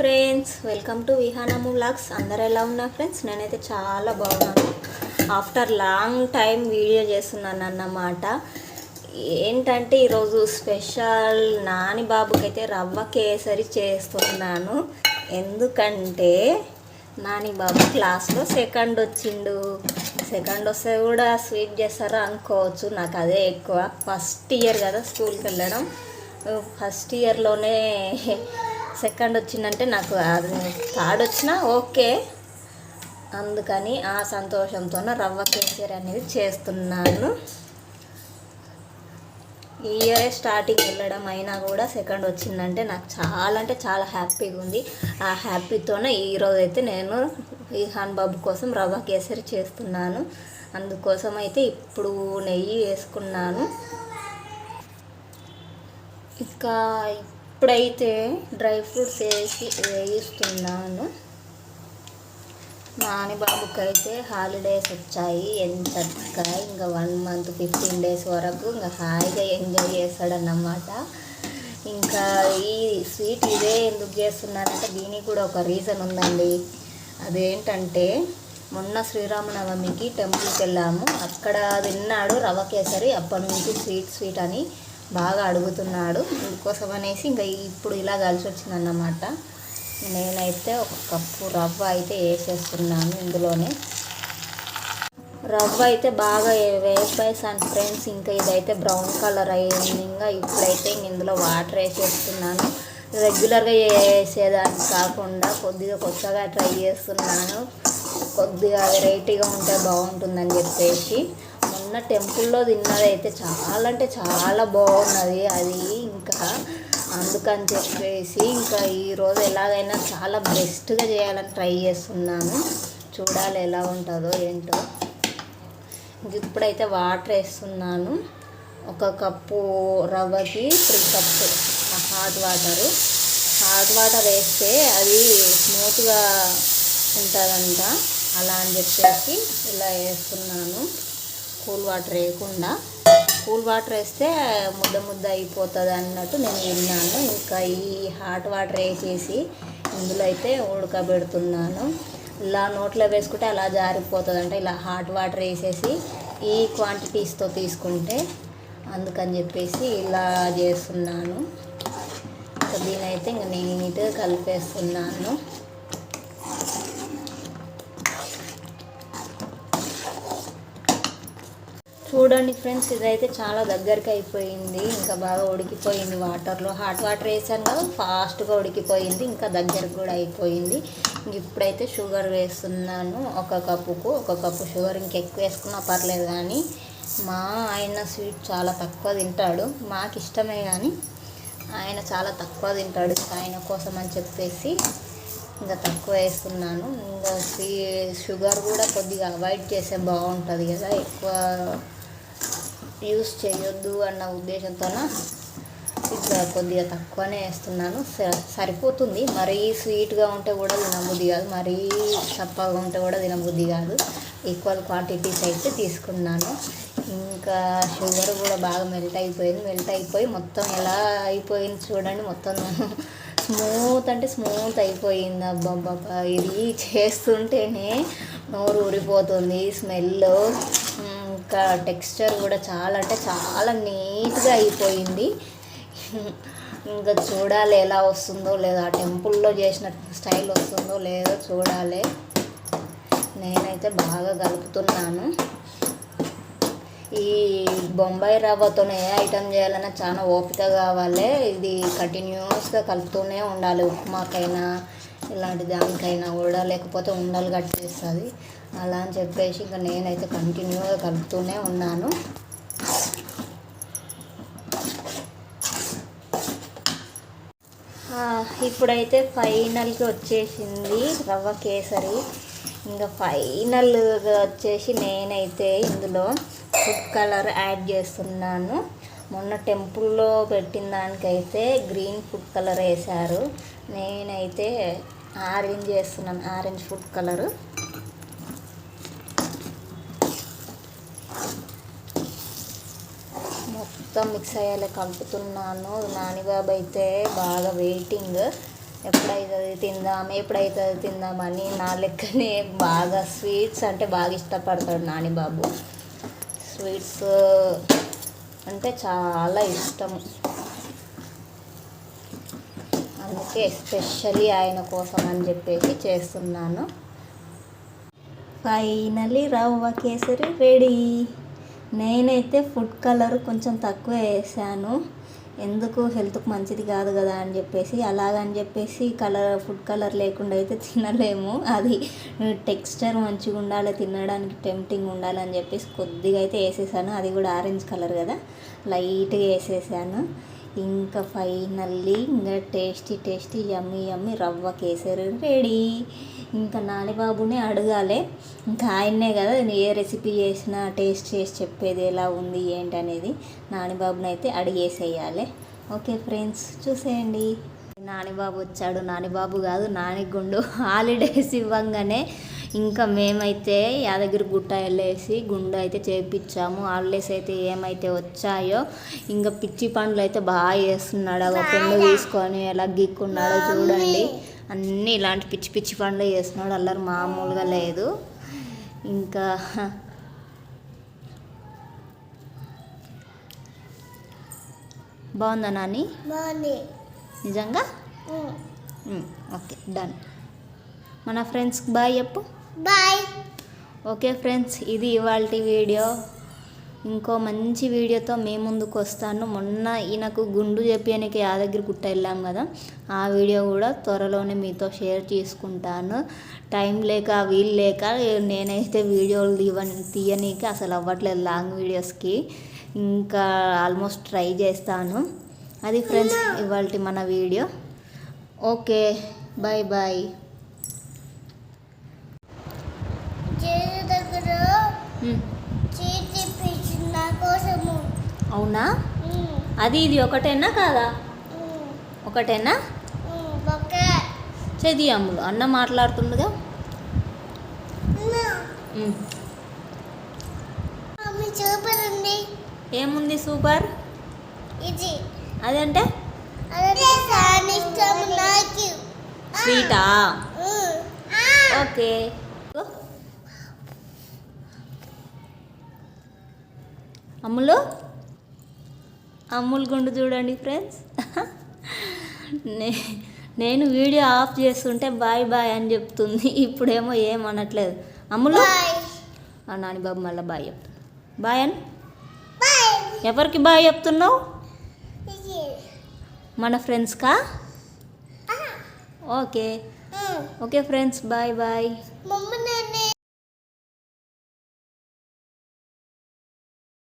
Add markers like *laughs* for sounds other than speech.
Friends welcome to Vihanamu vlogs అందరు ఎలా ఉన్నారు ఫ్రెండ్స్ నేనైతే చాలా బాగున్నాను. ఆఫ్టర్ లాంగ్ టైం వీడియో చేస్తున్నాను అన్నమాట. ఏంటంటే ఈరోజు స్పెషల్ నాని బాబుకైతే రవ్వ కేసరి చేస్తున్నాను. ఎందుకంటే నాని బాబు క్లాస్లో సెకండ్ వచ్చిండు. సెకండ్ వస్తే కూడా స్వీట్ చేస్తారా అనుకోవచ్చు. నాకు అదే ఎక్కువ. ఫస్ట్ ఇయర్ కదా స్కూల్కి వెళ్ళడం. ఫస్ట్ ఇయర్లోనే సెకండ్ వచ్చిందంటే నాకు అది థర్డ్ వచ్చినా ఓకే. అందుకని ఆ సంతోషంతో రవ్వ కేసరి అనేది చేస్తున్నాను. ఈ ఇయరే స్టార్టింగ్ వెళ్ళడం అయినా కూడా సెకండ్ వచ్చిందంటే నాకు చాలా అంటే చాలా హ్యాపీగా ఉంది. ఆ హ్యాపీతోనే ఈరోజు అయితే నేను ఈ బాబు కోసం రవ్వ కేసరి చేస్తున్నాను. అందుకోసం అయితే ఇప్పుడు నెయ్యి వేసుకున్నాను. ఇంకా ఇప్పుడైతే డ్రై ఫ్రూట్స్ వేసి వేయిస్తున్నాను. నాని బాబుకి అయితే హాలిడేస్ వచ్చాయి. ఎంతగా ఇంకా వన్ మంత్ ఫిఫ్టీన్ డేస్ వరకు ఇంకా హాయిగా ఎంజాయ్ చేస్తాడన్నమాట. ఇంకా ఈ స్వీట్ ఇదే ఎందుకు చేస్తున్నారంటే దీనికి కూడా ఒక రీజన్ ఉందండి. అదేంటంటే మొన్న శ్రీరామనవమికి టెంపుల్కి వెళ్ళాము. అక్కడ తిన్నాడు రవ కేసరి. అప్పటి నుంచి స్వీట్ స్వీట్ అని బాగా అడుగుతున్నాడు అందుకోసం అనేసి ఇంకా ఇప్పుడు ఇలా కలిసి వచ్చిందన్నమాట నేనైతే ఒక కప్పు రవ్వ అయితే వేసేస్తున్నాను ఇందులోనే. రవ్వ అయితే బాగా వేసిపోయేసాను ఫ్రెండ్స్ ఇంకా ఇదైతే బ్రౌన్ కలర్ అయ్యింది ఇంకా ఇప్పుడైతే ఇంక ఇందులో వాటర్ వేసేస్తున్నాను. రెగ్యులర్గా వేసేదానికి కాకుండా కొద్దిగా కొత్తగా ట్రై చేస్తున్నాను. కొద్దిగా వెరైటీగా ఉంటే బాగుంటుందని చెప్పేసి. మొన్న టెంపుల్లో తిన్నది అయితే చాలా అంటే చాలా బాగున్నది. అది ఇంకా అందుకని చెప్పేసి ఇంకా ఈరోజు ఎలాగైనా చాలా బెస్ట్గా చేయాలని ట్రై చేస్తున్నాను. చూడాలి ఎలా ఉంటుందో ఏంటో. ఇప్పుడైతే వాటర్ వేస్తున్నాను. ఒక cup రవ్వకి three cups hot water. Hot water వేస్తే అది స్మూత్గా ఉంటుందంట. అలా అని చెప్పేసి ఇలా వేస్తున్నాను. కూల్ వాటర్ వేయకుండా కూల్ వాటర్ వేస్తే ముద్ద ముద్ద అయిపోతుంది అన్నట్టు నేను విన్నాను. ఇంకా ఈ హాట్ వాటర్ వేసేసి ఇందులో అయితే ఉడకబెడుతున్నాను. ఇలా నోట్లో వేసుకుంటే అలా జారిపోతుంది. అంటే ఇలా హాట్ వాటర్ వేసేసి ఈ క్వాంటిటీస్తో తీసుకుంటే అందుకని చెప్పేసి ఇలా చేస్తున్నాను. ఇంకా దీనైతే ఇంకా నీట్గా కలిపేస్తున్నాను. చూడండి ఫ్రెండ్స్ ఇదైతే చాలా దగ్గరికి అయిపోయింది. ఇంకా బాగా ఉడికిపోయింది వాటర్లో. హాట్ వాటర్ వేసాను కదా ఫాస్ట్గా ఉడికిపోయింది. ఇంకా దగ్గరకు కూడా అయిపోయింది. ఇప్పుడైతే షుగర్ వేస్తున్నాను ఒక కప్పుకు. ఒక కప్పు షుగర్ ఇంకెక్కువ వేసుకున్నా పర్లేదు కానీ మా ఆయన స్వీట్ చాలా తక్కువ తింటాడు. మాకు ఇష్టమే కానీ ఆయన చాలా తక్కువ తింటాడు ఆయన కోసం అని చెప్పేసి ఇంకా తక్కువ వేస్తున్నాను ఇంకా షుగర్ కూడా కొద్దిగా అవాయిడ్ చేస్తే బాగుంటుంది కదా ఎక్కువ యూస్ చేయొద్దు అన్న ఉద్దేశంతోన? ఇట్లా కొద్దిగా తక్కువనే వేస్తున్నాను. సరిపోతుంది. మరీ స్వీట్గా ఉంటే కూడా తినబుద్ధి కాదు. మరీ చప్పగా ఉంటే కూడా తినబుద్ధి కాదు. ఈక్వల్ క్వాంటిటీస్ అయితే తీసుకున్నాను. ఇంకా షుగర్ కూడా బాగా మెల్ట్ అయిపోయింది. మెల్ట్ అయిపోయి మొత్తం ఎలా అయిపోయింది చూడండి. మొత్తం *laughs* స్మూత్ అంటే స్మూత్ అయిపోయింది. అబ్బాబ్బా ఇది చేస్తుంటేనే నోరు ఊరిపోతుంది. స్మెల్ ఇంకా టెక్స్చర్ కూడా చాలా అంటే చాలా నీట్గా అయిపోయింది. ఇంకా చూడాలి ఎలా వస్తుందో లేదో ఆ టెంపుల్లో చేసిన స్టైల్ వస్తుందో లేదో చూడాలి. నేనైతే బాగా కలుపుతున్నాను. ఈ బొంబాయి రవ్వతో ఏ ఐటెం చేయాలన్నా చాలా ఓపిక కావాలి. ఇది కంటిన్యూస్గా కలుపుతూనే ఉండాలి. ఉప్మాకైనా ఇలాంటి దానికైనా కూడా లేకపోతే ఉండలు కట్టేస్తుంది. అలా అని చెప్పేసి ఇంకా నేనైతే కంటిన్యూగా కలుపుతూనే ఉన్నాను. ఇప్పుడైతే ఫైనల్కి వచ్చేసింది రవ్వ కేసరి. ఇంకా ఫైనల్గా వచ్చేసి నేనైతే ఇందులో ఫుడ్ కలర్ యాడ్ చేస్తున్నాను. మొన్న టెంపుల్లో పెట్టిన దానికైతే గ్రీన్ ఫుడ్ కలర్ వేశారు. నేనైతే ఆరెంజ్ వేస్తున్నాను ఆరెంజ్ ఫుడ్ కలరు. మొత్తం మిక్స్ అయ్యేలా కలుపుతున్నాను. నానిబాబు అయితే బాగా వెయిటింగ్ ఎప్పుడైతుంది తిందాం ఎప్పుడైతుంది తిందామని నా లెక్కనే బాగా స్వీట్స్ అంటే బాగా ఇష్టపడతాడు నాని బాబు. స్వీట్స్ అంటే చాలా ఇష్టం. అందుకే ఎస్పెషల్లీ ఆయన కోసం అని చెప్పేసి చేస్తున్నాను. ఫైనలీ రవ్వ కేసరి రెడీ నేనైతే ఫుడ్ కలర్ కొంచెం తక్కువ వేసాను. ఎందుకు హెల్త్కి మంచిది కాదు కదా అని చెప్పేసి అలాగని చెప్పేసి కలర్ ఫుడ్ కలర్ లేకుండా అయితే తినలేము. అది టెక్స్చర్ మంచిగా ఉండాలి తినడానికి టెంప్టింగ్ ఉండాలని చెప్పేసి కొద్దిగా అయితే వేసేసాను. అది కూడా ఆరెంజ్ కలర్ కదా. లైట్గా వేసేసాను. ఇంకా ఫైనల్లీ ఇంకా టేస్టీ టేస్టీ యమ్మి యమ్మి రవ్వ కేసరి రెడీ. ఇంకా నానిబాబునే అడగాలి. ఇంకా ఆయన్నే కదా నేను ఏ రెసిపీ చేసినా టేస్ట్ చేసి చెప్పేది ఎలా ఉంది ఏంటి అనేది నానిబాబుని అయితే అడిగేసేయాలి. ఓకే ఫ్రెండ్స్ చూసేయండి. నానిబాబు వచ్చాడు. నానిబాబు కాదు నానిగుండు. హాలిడేస్ ఇవ్వంగానే ఇంకా మేమైతే యాదగిరి గుట్ట వెళ్ళేసి గుండు అయితే చేపించాము. హాలిడేస్ అయితే ఏమైతే వచ్చాయో ఇంకా పిచ్చి పండ్లు అయితే బాగా చేస్తున్నాడు. ఒక పెన్ను తీసుకొని ఎలా గీక్కున్నాడో చూడండి. అన్నీ ఇలాంటి పిచ్చి పిచ్చి పండ్లు చేస్తున్నాడు. అల్లరి మామూలుగా లేదు. ఇంకా బాగుందా నాని? నిజంగా? Okay done. మన ఫ్రెండ్స్కి బాయ్ చెప్పు. బాయ్ ఓకే ఫ్రెండ్స్ ఇది ఇవాళ వీడియో. ఇంకో మంచి వీడియోతో మేము ముందుకు వస్తాను. మొన్న ఈయనకు గుండు చెప్పడానికి యాదగిరి గుట్ట వెళ్ళాం కదా ఆ వీడియో కూడా త్వరలోనే మీతో షేర్ చేసుకుంటాను. టైం లేక వీలు లేక నేనైతే వీడియోలు తీయ తీయనీకి అసలు అవ్వట్లేదు లాంగ్ వీడియోస్కి. ఇంకా ఆల్మోస్ట్ ట్రై చేస్తాను. అది ఫ్రెండ్స్ ఇవాళ మన వీడియో. ఓకే బాయ్ బాయ్ అవునా? అది ఇది ఒకటేనా కాదా? ఒకటేనా? చది అమ్ములు. అన్న మాట్లాడుతుండగా సూపర్ ఉంది. ఏముంది సూపర్? ఇది. అదంటే? స్వీటా? ఓకే. అమ్ములు? అమ్ముల్ గుండు చూడండి ఫ్రెండ్స్ నే నేను వీడియో ఆఫ్ చేస్తుంటే బాయ్ బాయ్ అని చెప్తుంది. ఇప్పుడేమో ఏం అనట్లేదు. అమ్ములు? నాని బాబు మళ్ళీ బాయ్ చెప్తుంది బాయ్ అని? ఎవరికి బాయ్ చెప్తున్నావు? మన ఫ్రెండ్స్కా okay. Okay friends bye bye.